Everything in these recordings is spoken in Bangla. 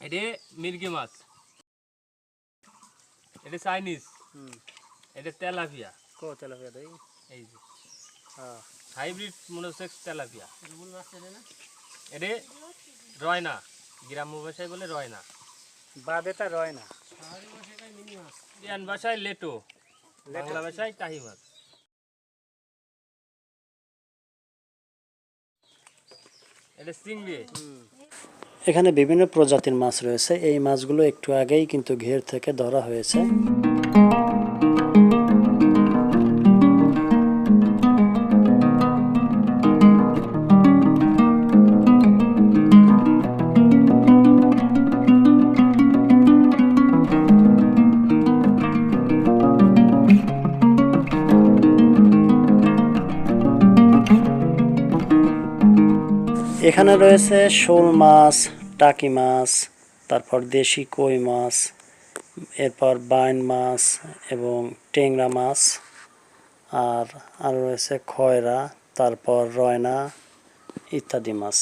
এটা মির্গি মাছ। এটা চাইনিজ। হুম। এটা তেলাপিয়া। কো তেলাপিয়া দেই? এই যে। হ্যাঁ। Hybrid monosex tilapia. এটা রয়না। গ্রাম্য ভাষায় বলে রয়না। বাদেটা রয় না ইয়ান ভাষায় লেটো। বাংলা ভাষায় টাহি মাছ। এটা চিংড়ি। এখানে বিভিন্ন প্রজাতির মাছ রয়েছে। এই মাছগুলো একটু আগেই কিন্তু ঘের থেকে ধরা হয়েছে। এখানে রয়েছে শোল মাছ টাকি মাছ, তারপর দেশি কই মাছ, এরপর বাইন মাছ এবং টেংরা মাছ, আর আর রয়েছে খয়রা, তারপর রয়না ইত্যাদি মাছ।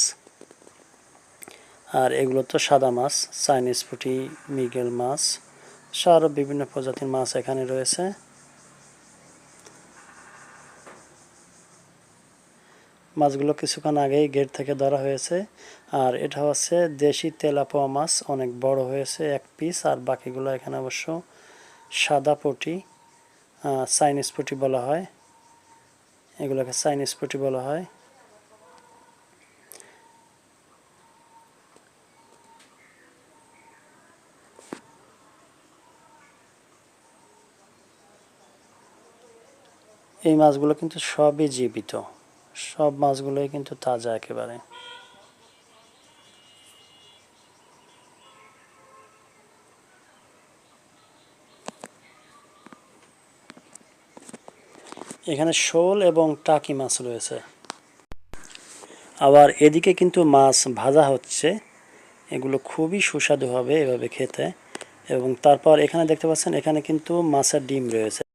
আর এগুলো তো সাদা মাছ, চাইনিজ পুঁটি, মিগেল মাছ, সহ আরও বিভিন্ন প্রজাতির মাছ এখানে রয়েছে। মাছগুলো কিছুক্ষণ আগেই গেট থেকে ধরা হয়েছে। আর এটা হচ্ছে দেশি তেলাপোয়া মাছ, অনেক বড় হয়েছে, এক পিস আর বাকিগুলো এখানে অবশ্য সাদা পুঁটি চাইনিজ পুঁটি বলা হয়। এগুলোকে চাইনিজ পুঁটি বলা হয়। এই মাছগুলো কিন্তু সবই জীবিত। সব মাছগুলোই কিন্তু তাজা একেবারে। এখানে শোল এবং টাকি মাছ রয়েছে। আবার এদিকে কিন্তু মাছ ভাজা হচ্ছে। এগুলো খুবই সুস্বাদু হবে এভাবে খেতে। এবং তারপর এখানে দেখতে পাচ্ছেন, এখানে কিন্তু মাছের ডিম রয়েছে।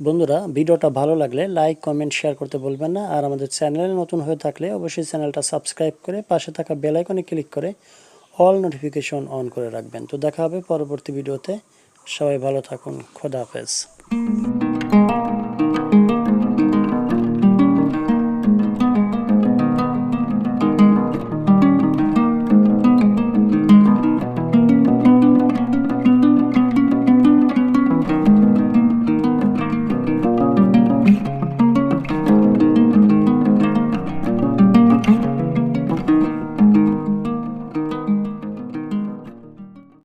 বন্ধুরা, ভিডিওটা ভালো লাগলে লাইক কমেন্ট শেয়ার করতে বলবেন না। আর আমাদের চ্যানেলে নতুন হয়ে থাকলে অবশ্যই চ্যানেলটা সাবস্ক্রাইব করে পাশে থাকা বেলাইকনে ক্লিক করে অল নোটিফিকেশন অন করে রাখবেন। তো দেখা হবে পরবর্তী ভিডিওতে। সবাই ভালো থাকুন। খোদা হাফেজ।